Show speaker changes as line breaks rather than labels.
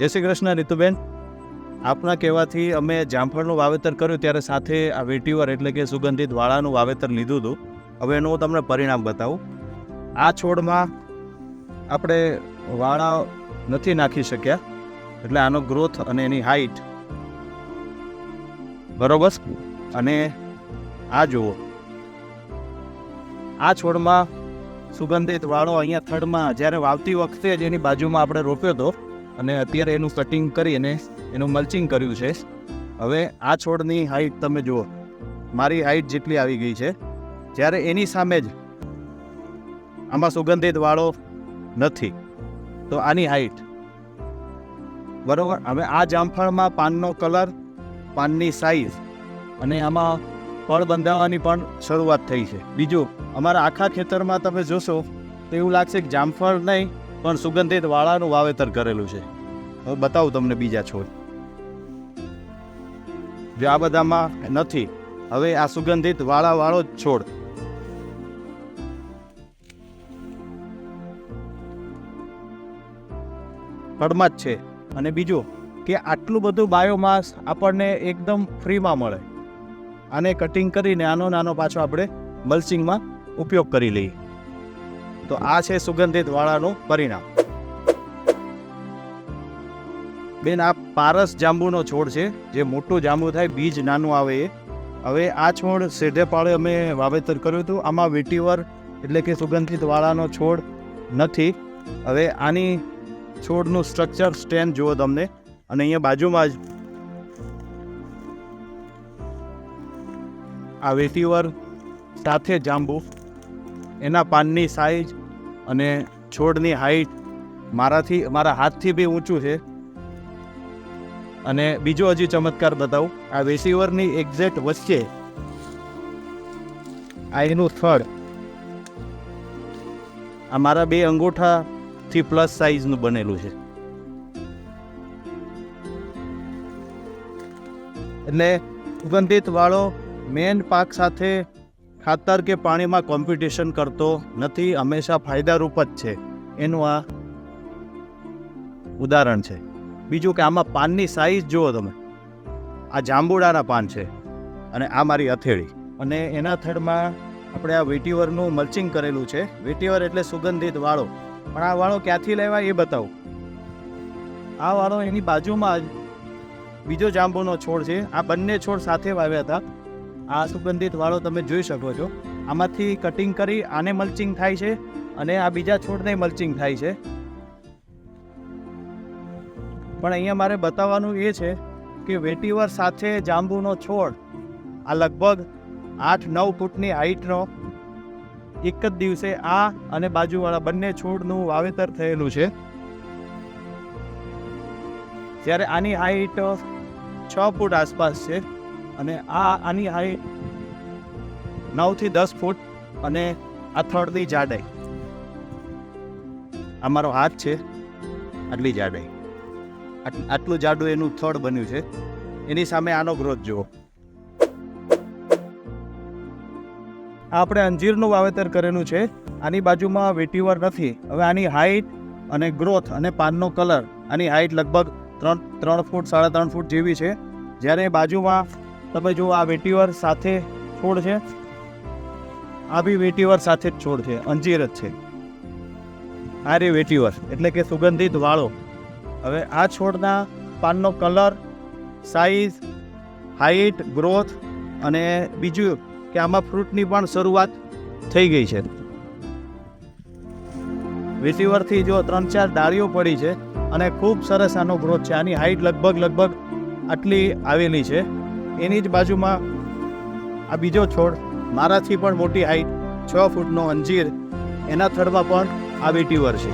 જય શ્રી કૃષ્ણ, રીતુબેન. આપના કહેવાથી અમે જામફળનું વાવેતર કર્યું ત્યારે સાથે આ વેટીવર એટલે કે સુગંધિત વાળાનું વાવેતર લીધું હતું. હવે એનું હું તમને પરિણામ બતાવું. આ છોડમાં આપણે વાળા નથી નાખી શક્યા, એટલે આનો ગ્રોથ અને એની હાઈટ બરોબર. અને આ જુઓ. આ છોડમાં સુગંધિત વાળો અહીંયા થડમાં જ્યારે વાવતી વખતે જ એની બાજુમાં આપણે રોપ્યો હતો અને અત્યારે એનું કટિંગ કરીને એનું મલ્ચિંગ કર્યું છે. હવે આ છોડની હાઈટ તમે જુઓ. મારી હાઈટ જેટલી આવી ગઈ છે. જ્યારે એની સામે જ આમાં સુગંધિત વાળો નથી, તો આની હાઈટ બરોબર? હવે આ જામફળમાં પાનનો કલર પાનની સાઈઝ અને આમાં ફળ બંધાવવાની પણ શરૂઆત થઈ છે. બીજું, અમારા આખા ખેતરમાં તમે જોશો તો એવું લાગશે કે જામફળ નહીં પણ સુગંધિત વાળાનું વાવેતર કરેલું છે. હવે બતાવું તમને બીજા છોડ. જે આ બધામાં નથી, હવે આ સુગંધિત વાળાવાળો જ છોડ. કડમાં જ છે. અને બીજું કે આટલું બધું બાયોમાસ આપણને એકદમ ફ્રીમાં મળે. આને કટિંગ કરીને આનો નાનો પાછો આપણે મલ્ચિંગમાં ઉપયોગ કરી લઈએ. તો આ છે સુગંધિત વાળાનું પરિણામ. બેન, આ પારસ જાંબુનો છોડ છે, જે મોટું જાંબુ થાય, બીજ નાનું આવે એ. હવે આ છોડ સેઢે પાળે અમે વાવેતર કર્યું હતું. આમાં વેટીવર એટલે કે સુગંધિત વાળાનો છોડ નથી. હવે આની છોડનું સ્ટ્રક્ચર સ્ટેન્ડ જુઓ તમને. અને અહીંયા બાજુમાં જ આ વેટીવર સાથે જાંબુ એના પાનની સાઈઝ અને છોડની હાઈટ મારાથી, મારા હાથથી બી ઊંચું છે. અને બીજો હજી ચમત્કાર બતાવું. આ વેસીવરની એક્ઝેક્ટ વચ્ચે આ એનું થડ. આ મારા બે અંગૂઠાથી પ્લસ સાઈઝનું બનેલું છે. એટલે સુગંધિત વાળો મેન પાક સાથે ખાતર કે પાણીમાં કોમ્પિટિશન કરતો નથી, હંમેશા ફાયદારૂપ જ છે. એનું આ ઉદાહરણ છે. બીજું કે આમાં પાનની સાઈઝ જુઓ તમે. આ જાંબુડાના પાન છે અને આ મારી હથેળી. અને એના થડમાં આપણે આ વેટીવરનું મલ્ચિંગ કરેલું છે. વેટીવર એટલે સુગંધિત વાળો. પણ આ વાળો ક્યાંથી લેવાય એ બતાવું. આ વાળો એની બાજુમાં જ બીજો જાંબુનો છોડ છે. આ બંને છોડ સાથે વાવ્યા હતા. આ સુગંધિત વાળો તમે જોઈ શકો છો. આમાંથી કટિંગ કરી આને મલ્ચિંગ થાય છે અને આ બીજા છોડને મલ્ચિંગ થાય છે. પણ અહીંયા મારે બતાવવાનું એ છે કે વેટીવર સાથે જાંબુનો છોડ આ લગભગ આઠ નવ ફૂટની હાઈટનો એક જ દિવસે આ અને બાજુવાળા બંને છોડનું વાવેતર થયેલું છે. જ્યારે આની હાઈટ છ ફૂટ આસપાસ છે. અને આ આની હાઈટ નવથી દસ ફૂટ અને આ થડની જાડાઈ. આ મારો હાથ છે, આટલી જાડાઈ. આટલું જાડું એનું થડ બન્યું છે. એની સામે આનો ગ્રોથ જુઓ. આ આપણે અંજીરનું વાવેતર કરેલું છે. આની બાજુમાં વેટીવર નથી. હવે આની હાઈટ અને ગ્રોથ અને પાનનો કલર આની હાઈટ લગભગ ત્રણ ત્રણ ફૂટ, સાડા ત્રણ ફૂટ જેવી છે. જ્યારે બાજુમાં તમે જુઓ, આ વેટીવર સાથે છોડ છે. આ બી વેટીવર સાથે જ છોડ છે. અંજીર જ છે. આ રે વેટીવર. એટલે કે સુગંધિત વાળો. હવે આ છોડના પાનનો કલર, સાઈઝ, હાઈટ, ગ્રોથ અને બીજું કે આમાં ફ્રૂટની પણ શરૂઆત થઈ ગઈ છે. વેટીવરથી જો ત્રણ ચાર ડાળીઓ પડી છે અને ખૂબ સરસ આનો ગ્રોથ છે. આની હાઈટ લગભગ લગભગ આટલી આવેલી છે. એની જ બાજુમાં આ બીજો છોડ, મારાથી પણ મોટી હાઈટ છ ફૂટનો અંજીર, એના થડમાં પણ આ વેટીવર છે